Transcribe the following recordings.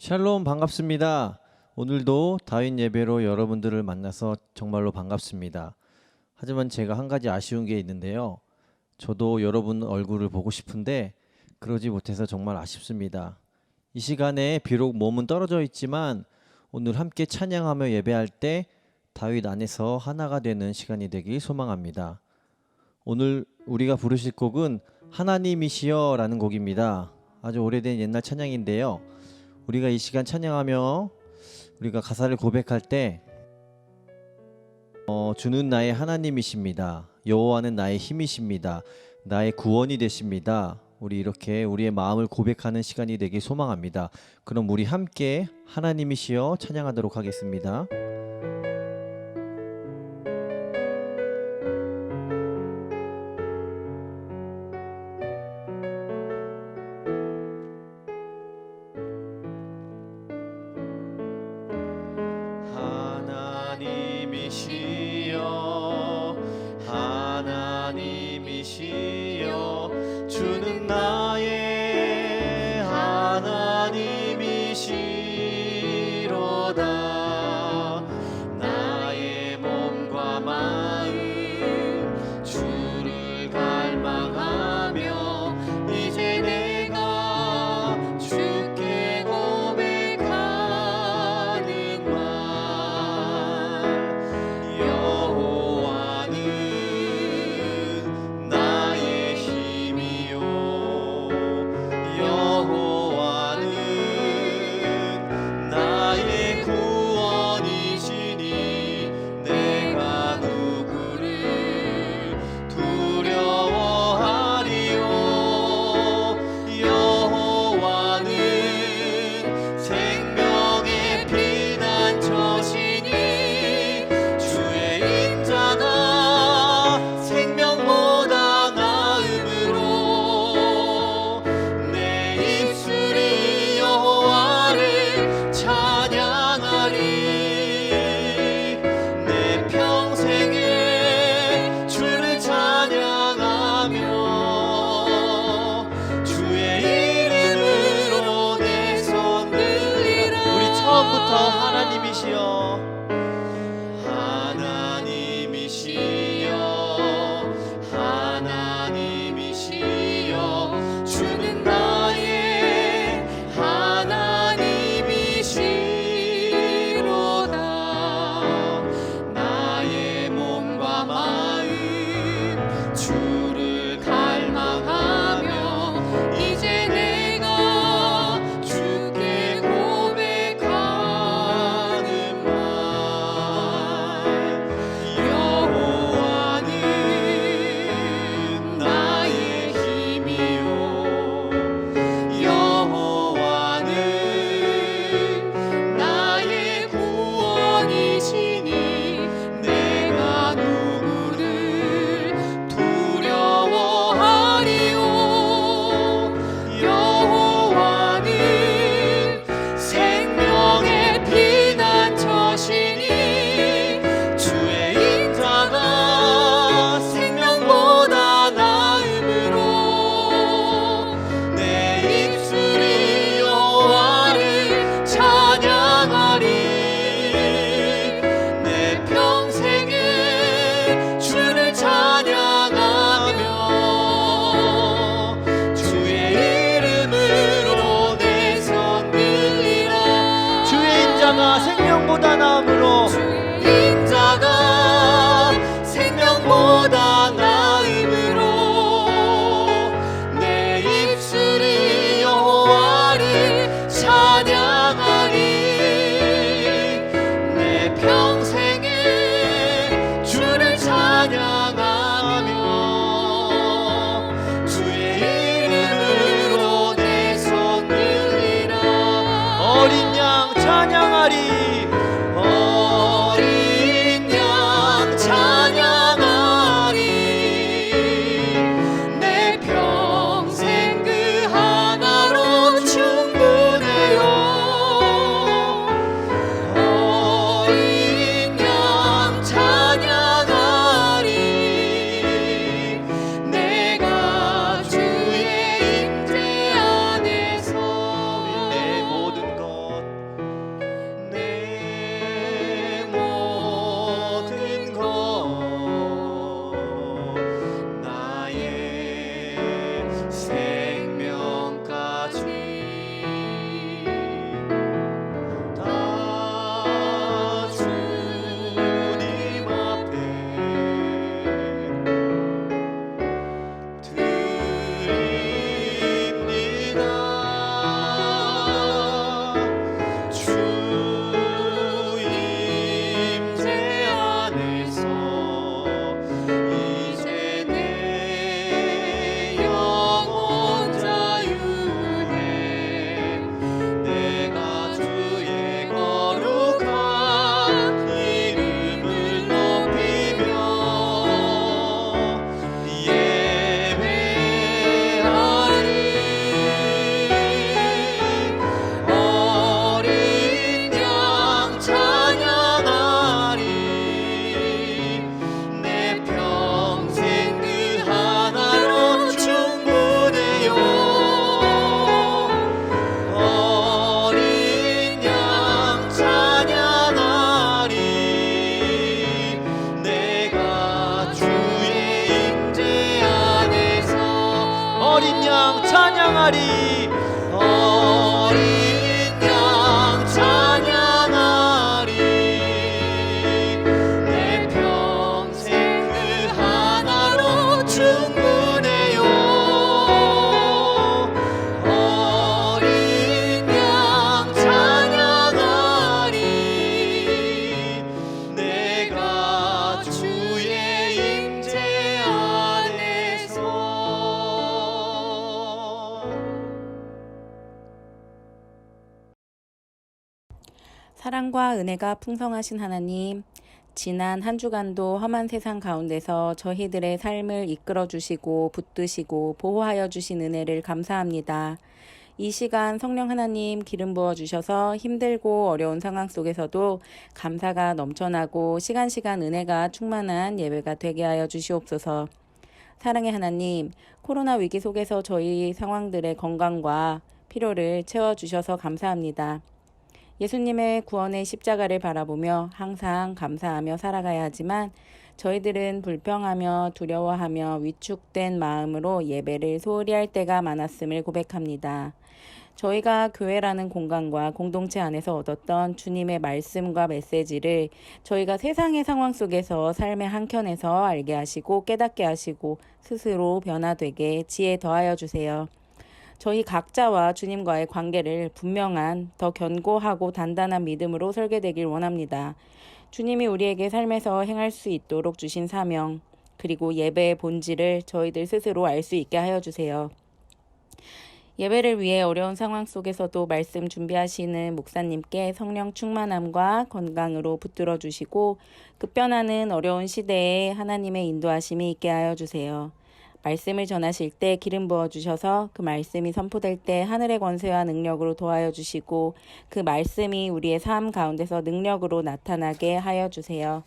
샬롬 반갑습니다. 오늘도 다윈 예배로 여러분들을 만나서 정말로 반갑습니다. 하지만 제가 한 가지 아쉬운 게 있는데요. 저도 여러분 얼굴을 보고 싶은데 그러지 못해서 정말 아쉽습니다. 이 시간에 비록 몸은 떨어져 있지만 오늘 함께 찬양하며 예배할 때 다윗 안에서 하나가 되는 시간이 되길 소망합니다. 오늘 우리가 부르실 곡은 하나님이시여라는 곡입니다. 아주 오래된 옛날 찬양인데요. 우리가 이 시간 찬양하며 우리가 가사를 고백할 때 어, 주는 나의 하나님이십니다. 여호와는 나의 힘이십니다. 나의 구원이 되십니다. 우리 이렇게 우리의 마음을 고백하는 시간이 되길 소망합니다. 그럼 우리 함께 하나님이시여 찬양하도록 하겠습니다. 찬양하리 사랑과 은혜가 풍성하신 하나님, 지난 한 주간도 험한 세상 가운데서 저희들의 삶을 이끌어 주시고 붙드시고 보호하여 주신 은혜를 감사합니다. 이 시간 성령 하나님 기름 부어 주셔서 힘들고 어려운 상황 속에서도 감사가 넘쳐나고 시간 시간 은혜가 충만한 예배가 되게 하여 주시옵소서. 사랑의 하나님, 코로나 위기 속에서 저희 상황들의 건강과 필요를 채워 주셔서 감사합니다. 예수님의 구원의 십자가를 바라보며 항상 감사하며 살아가야 하지만 저희들은 불평하며 두려워하며 위축된 마음으로 예배를 소홀히 할 때가 많았음을 고백합니다. 저희가 교회라는 공간과 공동체 안에서 얻었던 주님의 말씀과 메시지를 저희가 세상의 상황 속에서 삶의 한켠에서 알게 하시고 깨닫게 하시고 스스로 변화되게 지혜 더하여 주세요. 저희 각자와 주님과의 관계를 분명한 더 견고하고 단단한 믿음으로 설계되길 원합니다. 주님이 우리에게 삶에서 행할 수 있도록 주신 사명, 그리고 예배의 본질을 저희들 스스로 알 수 있게 하여 주세요. 예배를 위해 어려운 상황 속에서도 말씀 준비하시는 목사님께 성령 충만함과 건강으로 붙들어 주시고 급변하는 어려운 시대에 하나님의 인도하심이 있게 하여 주세요. 말씀을 전하실 때 기름 부어 주셔서 그 말씀이 선포될 때 하늘의 권세와 능력으로 도와여 주시고 그 말씀이 우리의 삶 가운데서 능력으로 나타나게 하여 주세요.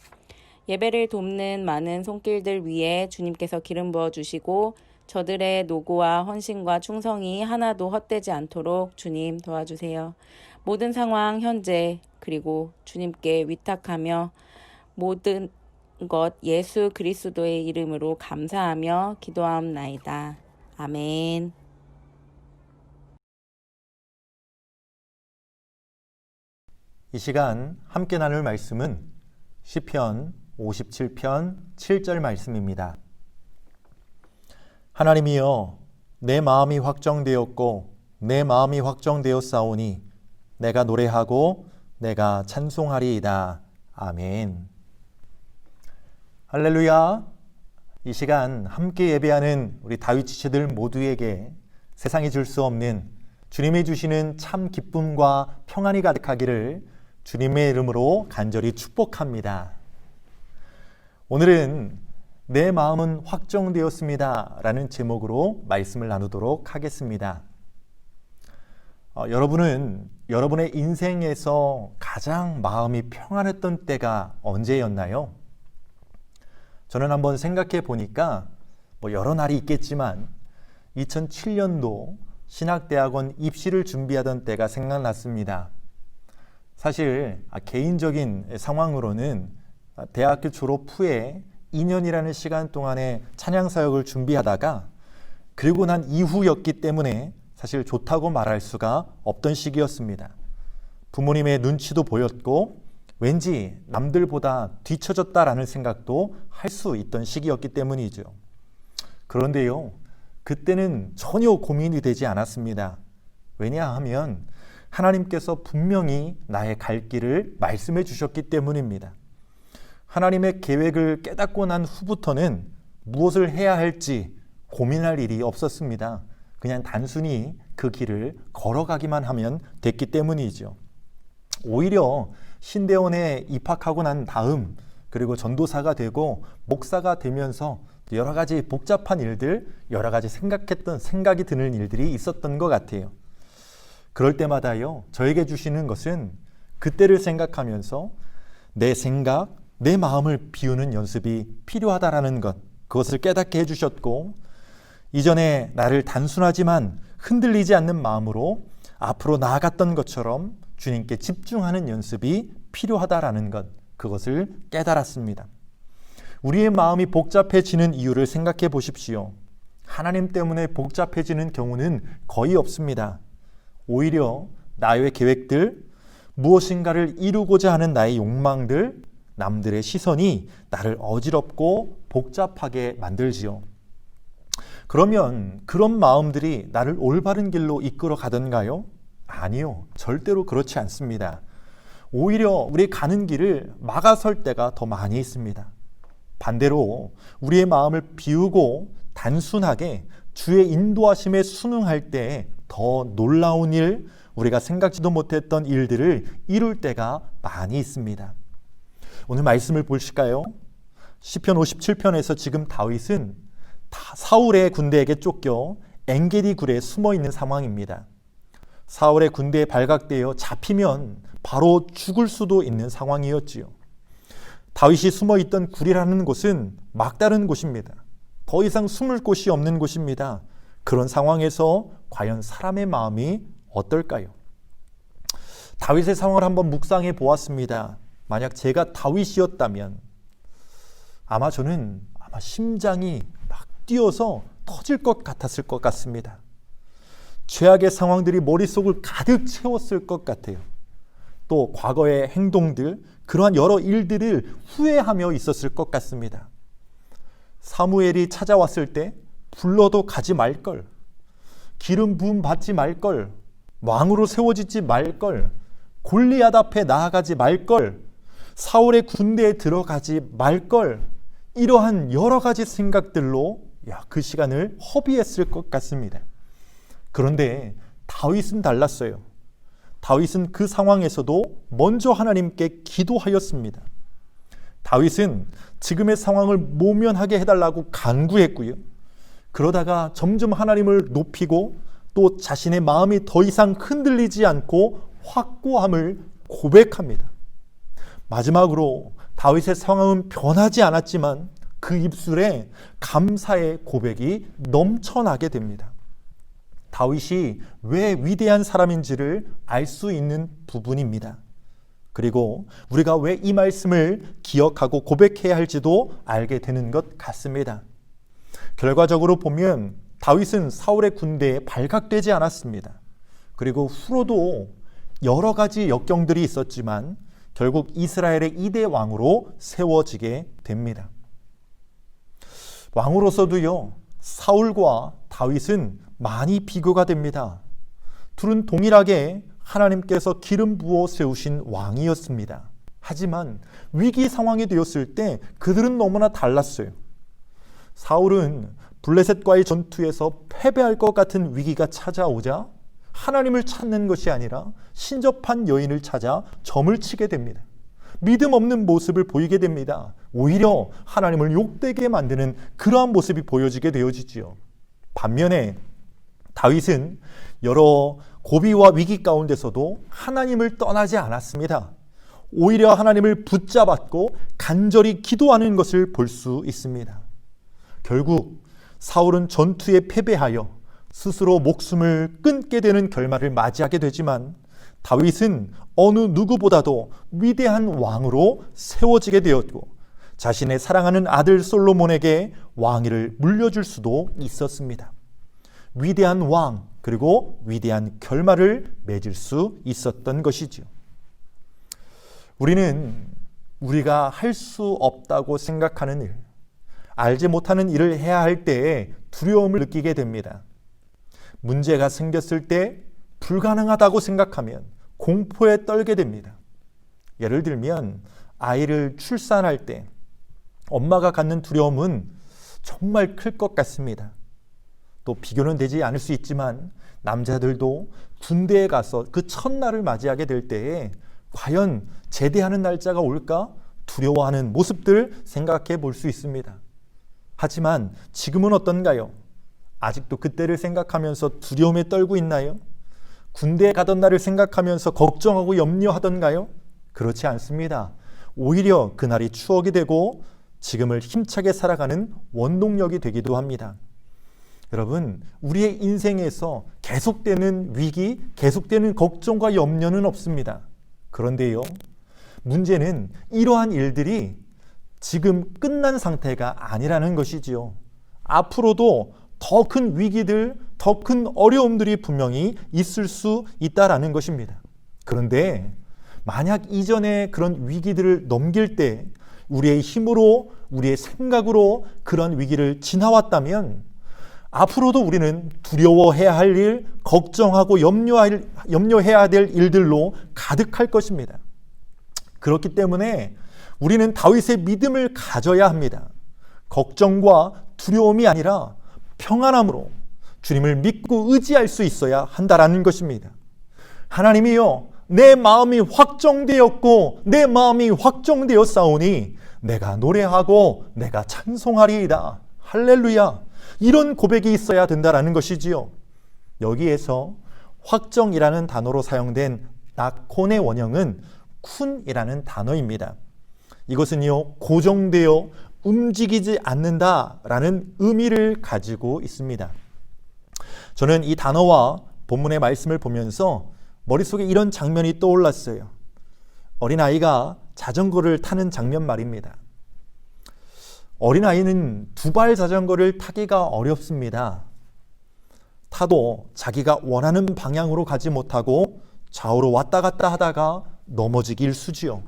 예배를 돕는 많은 손길들 위에 주님께서 기름 부어 주시고 저들의 노고와 헌신과 충성이 하나도 헛되지 않도록 주님 도와주세요. 모든 상황 현재 그리고 주님께 위탁하며 모든 것 예수 그리스도의 이름으로 감사하며 기도하옵나이다. 아멘. 이 시간 함께 나눌 말씀은 시편 57편 7절 말씀입니다. 하나님이여 내 마음이 확정되었고 내 마음이 확정되었사오니 내가 노래하고 내가 찬송하리이다. 아멘. 할렐루야. 이 시간 함께 예배하는 우리 다윗 지체들 모두에게 세상이 줄 수 없는 주님이 주시는 참 기쁨과 평안이 가득하기를 주님의 이름으로 간절히 축복합니다. 오늘은 내 마음은 확정되었습니다. 라는 제목으로 말씀을 나누도록 하겠습니다. 어, 여러분은 여러분의 인생에서 가장 마음이 평안했던 때가 언제였나요? 저는 한번 생각해 보니까 뭐 여러 날이 있겠지만 2007년도 신학대학원 입시를 준비하던 때가 생각났습니다. 사실 아, 개인적인 상황으로는 대학교 졸업 후에 2년이라는 시간 동안에 찬양 사역을 준비하다가 그리고 난 이후였기 때문에 사실 좋다고 말할 수가 없던 시기였습니다. 부모님의 눈치도 보였고 왠지 남들보다 뒤처졌다라는 생각도 할 수 있던 시기였기 때문이죠. 그런데요, 그때는 전혀 고민이 되지 않았습니다. 왜냐하면 하나님께서 분명히 나의 갈 길을 말씀해 주셨기 때문입니다. 하나님의 계획을 깨닫고 난 후부터는 무엇을 해야 할지 고민할 일이 없었습니다. 그냥 단순히 그 길을 걸어가기만 하면 됐기 때문이죠. 오히려 신대원에 입학하고 난 다음 그리고 전도사가 되고 목사가 되면서 여러 가지 복잡한 일들, 여러 가지 생각했던 생각이 드는 일들이 있었던 것 같아요. 그럴 때마다요, 저에게 주시는 것은 그때를 생각하면서 내 생각, 내 마음을 비우는 연습이 필요하다라는 것, 그것을 깨닫게 해주셨고, 이전에 나를 단순하지만 흔들리지 않는 마음으로 앞으로 나아갔던 것처럼 주님께 집중하는 연습이 필요하다라는 것, 그것을 깨달았습니다. 우리의 마음이 복잡해지는 이유를 생각해 보십시오. 하나님 때문에 복잡해지는 경우는 거의 없습니다. 오히려 나의 계획들, 무엇인가를 이루고자 하는 나의 욕망들, 남들의 시선이 나를 어지럽고 복잡하게 만들지요. 그러면 그런 마음들이 나를 올바른 길로 이끌어 가던가요? 아니요. 절대로 그렇지 않습니다. 오히려 우리 가는 길을 막아설 때가 더 많이 있습니다. 반대로 우리의 마음을 비우고 단순하게 주의 인도하심에 순응할 때 더 놀라운 일, 우리가 생각지도 못했던 일들을 이룰 때가 많이 있습니다. 오늘 말씀을 보실까요? 시편 57편에서 지금 다윗은 다 사울의 군대에게 쫓겨 엔게디 굴에 숨어 있는 상황입니다. 사울의 군대에 발각되어 잡히면 바로 죽을 수도 있는 상황이었지요. 다윗이 숨어 있던 굴이라는 곳은 막다른 곳입니다. 더 이상 숨을 곳이 없는 곳입니다. 그런 상황에서 과연 사람의 마음이 어떨까요? 다윗의 상황을 한번 묵상해 보았습니다. 만약 제가 다윗이었다면 아마 저는 아마 심장이 막 뛰어서 터질 것 같았을 것 같습니다. 죄악의 상황들이 머릿속을 가득 채웠을 것 같아요. 또 과거의 행동들, 그러한 여러 일들을 후회하며 있었을 것 같습니다. 사무엘이 찾아왔을 때 불러도 가지 말걸, 기름 부음 받지 말걸, 왕으로 세워지지 말걸, 골리앗 앞에 나아가지 말걸, 사울의 군대에 들어가지 말걸, 이러한 여러 가지 생각들로 야, 그 시간을 허비했을 것 같습니다. 그런데 다윗은 달랐어요. 다윗은 그 상황에서도 먼저 하나님께 기도하였습니다. 다윗은 지금의 상황을 모면하게 해달라고 간구했고요. 그러다가 점점 하나님을 높이고 또 자신의 마음이 더 이상 흔들리지 않고 확고함을 고백합니다. 마지막으로 다윗의 상황은 변하지 않았지만 그 입술에 감사의 고백이 넘쳐나게 됩니다. 다윗이 왜 위대한 사람인지를 알 수 있는 부분입니다. 그리고 우리가 왜 이 말씀을 기억하고 고백해야 할지도 알게 되는 것 같습니다. 결과적으로 보면 다윗은 사울의 군대에 발각되지 않았습니다. 그리고 후로도 여러 가지 역경들이 있었지만 결국 이스라엘의 이대 왕으로 세워지게 됩니다. 왕으로서도요, 사울과 다윗은 많이 비교가 됩니다. 둘은 동일하게 하나님께서 기름 부어 세우신 왕이었습니다. 하지만 위기 상황이 되었을 때 그들은 너무나 달랐어요. 사울은 블레셋과의 전투에서 패배할 것 같은 위기가 찾아오자 하나님을 찾는 것이 아니라 신접한 여인을 찾아 점을 치게 됩니다. 믿음 없는 모습을 보이게 됩니다. 오히려 하나님을 욕되게 만드는 그러한 모습이 보여지게 되어지지요. 반면에 다윗은 여러 고비와 위기 가운데서도 하나님을 떠나지 않았습니다. 오히려 하나님을 붙잡았고 간절히 기도하는 것을 볼 수 있습니다. 결국 사울은 전투에 패배하여 스스로 목숨을 끊게 되는 결말을 맞이하게 되지만 다윗은 어느 누구보다도 위대한 왕으로 세워지게 되었고 자신의 사랑하는 아들 솔로몬에게 왕위를 물려줄 수도 있었습니다. 위대한 왕 그리고 위대한 결말을 맺을 수 있었던 것이지요. 우리는 우리가 할 수 없다고 생각하는 일, 알지 못하는 일을 해야 할 때에 두려움을 느끼게 됩니다. 문제가 생겼을 때 불가능하다고 생각하면 공포에 떨게 됩니다. 예를 들면 아이를 출산할 때 엄마가 갖는 두려움은 정말 클 것 같습니다. 또 비교는 되지 않을 수 있지만 남자들도 군대에 가서 그 첫날을 맞이하게 될 때에 과연 제대하는 날짜가 올까 두려워하는 모습들 생각해 볼 수 있습니다. 하지만 지금은 어떤가요? 아직도 그때를 생각하면서 두려움에 떨고 있나요? 군대에 가던 날을 생각하면서 걱정하고 염려하던가요? 그렇지 않습니다. 오히려 그날이 추억이 되고 지금을 힘차게 살아가는 원동력이 되기도 합니다. 여러분, 우리의 인생에서 계속되는 위기, 계속되는 걱정과 염려는 없습니다. 그런데요, 문제는 이러한 일들이 지금 끝난 상태가 아니라는 것이지요. 앞으로도 더 큰 위기들, 더 큰 어려움들이 분명히 있을 수 있다라는 것입니다. 그런데 만약 이전에 그런 위기들을 넘길 때 우리의 힘으로, 우리의 생각으로 그런 위기를 지나왔다면 앞으로도 우리는 두려워해야 할 일, 걱정하고 염려할, 염려해야 될 일들로 가득할 것입니다. 그렇기 때문에 우리는 다윗의 믿음을 가져야 합니다. 걱정과 두려움이 아니라 평안함으로 주님을 믿고 의지할 수 있어야 한다라는 것입니다. 하나님이요, 내 마음이 확정되었고 내 마음이 확정되었사오니 내가 노래하고 내가 찬송하리이다. 할렐루야. 이런 고백이 있어야 된다라는 것이지요. 여기에서 확정이라는 단어로 사용된 낙혼의 원형은 쿤이라는 단어입니다. 이것은요, 고정되어 움직이지 않는다라는 의미를 가지고 있습니다. 저는 이 단어와 본문의 말씀을 보면서 머릿속에 이런 장면이 떠올랐어요. 어린아이가 자전거를 타는 장면 말입니다. 어린아이는 두 발 자전거를 타기가 어렵습니다. 타도 자기가 원하는 방향으로 가지 못하고 좌우로 왔다 갔다 하다가 넘어지기 일쑤지요.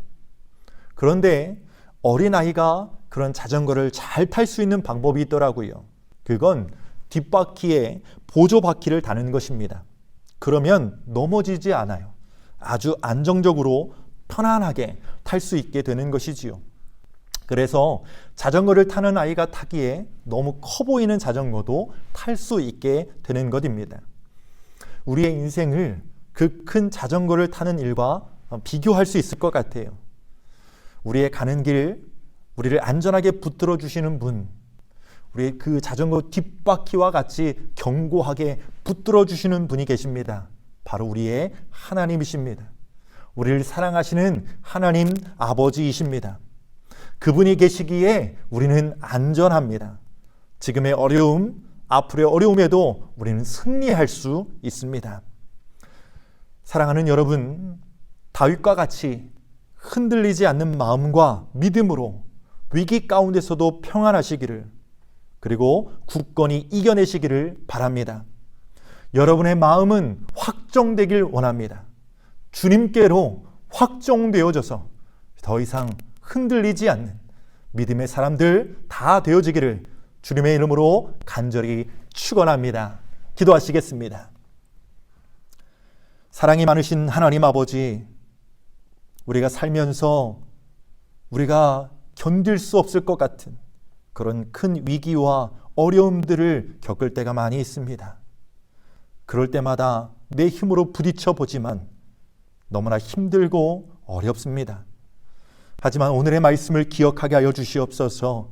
그런데 어린아이가 그런 자전거를 잘 탈 수 있는 방법이 있더라고요. 그건 뒷바퀴에 보조 바퀴를 다는 것입니다. 그러면 넘어지지 않아요. 아주 안정적으로 편안하게 탈 수 있게 되는 것이지요. 그래서 자전거를 타는 아이가 타기에 너무 커 보이는 자전거도 탈 수 있게 되는 것입니다. 우리의 인생을 그 큰 자전거를 타는 일과 비교할 수 있을 것 같아요. 우리의 가는 길, 우리를 안전하게 붙들어 주시는 분, 우리 그 자전거 뒷바퀴와 같이 견고하게 붙들어 주시는 분이 계십니다. 바로 우리의 하나님이십니다. 우리를 사랑하시는 하나님 아버지이십니다. 그분이 계시기에 우리는 안전합니다. 지금의 어려움, 앞으로의 어려움에도 우리는 승리할 수 있습니다. 사랑하는 여러분, 다윗과 같이 흔들리지 않는 마음과 믿음으로 위기 가운데서도 평안하시기를 그리고 굳건히 이겨내시기를 바랍니다. 여러분의 마음은 확정되길 원합니다. 주님께로 확정되어져서 더 이상 흔들리지 않는 믿음의 사람들 다 되어지기를 주님의 이름으로 간절히 축원합니다. 기도하시겠습니다. 사랑이 많으신 하나님 아버지, 우리가 살면서 우리가 견딜 수 없을 것 같은 그런 큰 위기와 어려움들을 겪을 때가 많이 있습니다. 그럴 때마다 내 힘으로 부딪혀 보지만 너무나 힘들고 어렵습니다. 하지만 오늘의 말씀을 기억하게 하여 주시옵소서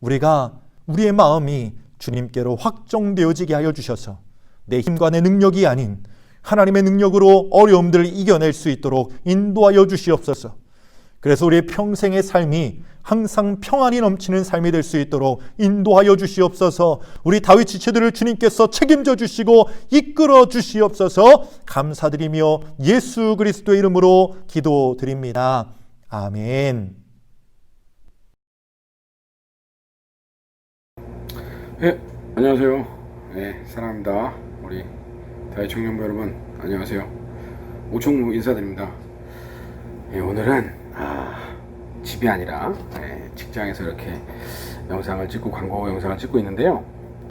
우리가 우리의 마음이 주님께로 확정되어지게 하여 주셔서 내 힘과 내 능력이 아닌 하나님의 능력으로 어려움들을 이겨낼 수 있도록 인도하여 주시옵소서. 그래서 우리의 평생의 삶이 항상 평안이 넘치는 삶이 될 수 있도록 인도하여 주시옵소서. 우리 다윗 지체들을 주님께서 책임져 주시고 이끌어 주시옵소서. 감사드리며 예수 그리스도의 이름으로 기도드립니다. 아멘. 네, 안녕하세요. 네, 사랑합니다. 우리 다이 청년부 여러분, 안녕하세요. 오총무 인사드립니다. 예, 오늘은 아, 집이 아니라 예, 직장에서 이렇게 영상을 찍고 광고 영상을 찍고 있는데요.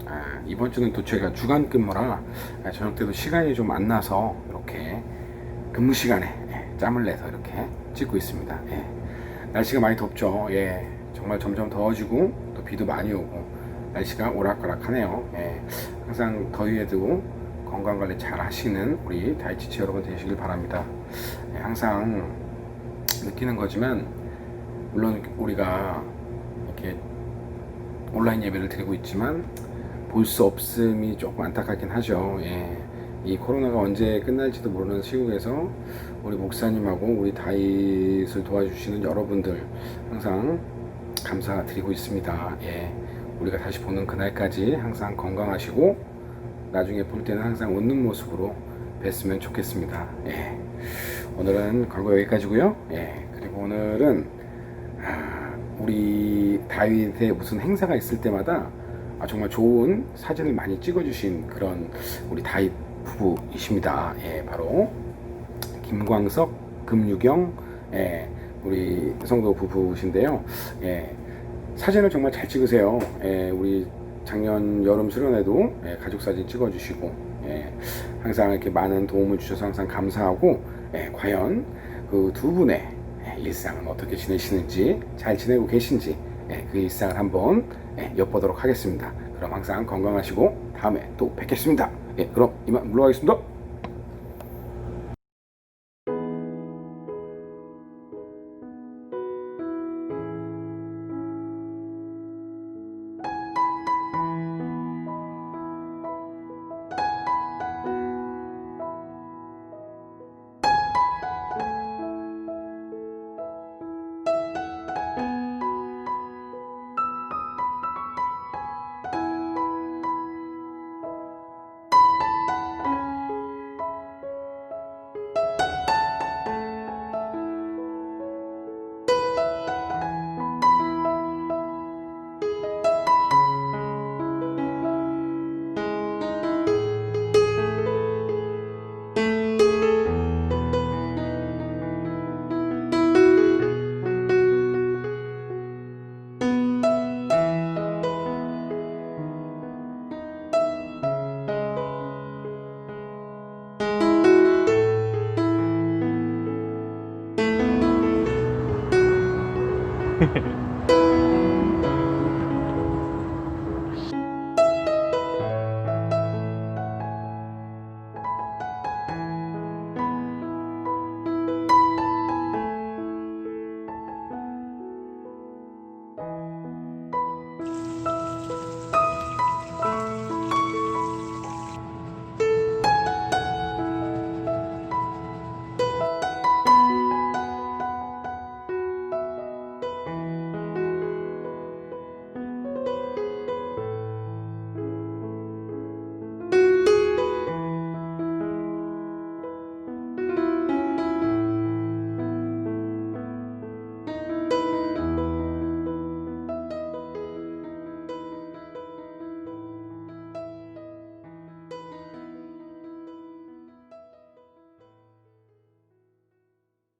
아, 이번 주는 또 저희가 주간 근무라 아, 저녁 때도 시간이 좀 안 나서 이렇게 근무 시간에 예, 짬을 내서 이렇게 찍고 있습니다. 예. 날씨가 많이 덥죠. 예, 정말 점점 더워지고 또 비도 많이 오고 날씨가 오락가락하네요. 예, 항상 더위에도 건강 관리 잘 하시는 우리 다이치치 여러분 되시길 바랍니다. 예, 항상 느끼는 거지만 물론 우리가 이렇게 온라인 예배를 드리고 있지만 볼 수 없음이 조금 안타깝긴 하죠. 예. 이 코로나가 언제 끝날지도 모르는 시국에서 우리 목사님하고 우리 다윗을 도와주시는 여러분들 항상 감사드리고 있습니다. 예. 우리가 다시 보는 그날까지 항상 건강하시고 나중에 볼 때는 항상 웃는 모습으로 뵀으면 좋겠습니다. 예. 오늘은 광고 여기까지고요. 예. 그리고 오늘은 아, 우리 다윗의 무슨 행사가 있을 때마다 아, 정말 좋은 사진을 많이 찍어주신 그런 우리 다이 부부이십니다. 예, 바로 김광석, 금유경, 예, 우리 성도 부부신데요. 예, 사진을 정말 잘 찍으세요. 예, 우리 작년 여름 수련회도 예, 가족 사진 찍어주시고 예, 항상 이렇게 많은 도움을 주셔서 항상 감사하고 예, 과연 그 두 분의 예, 일상은 어떻게 지내시는지 잘 지내고 계신지 예, 그 일상을 한번 예, 엿보도록 하겠습니다. 그럼 항상 건강하시고 다음에 또 뵙겠습니다. 예, 그럼 이만 물러가겠습니다.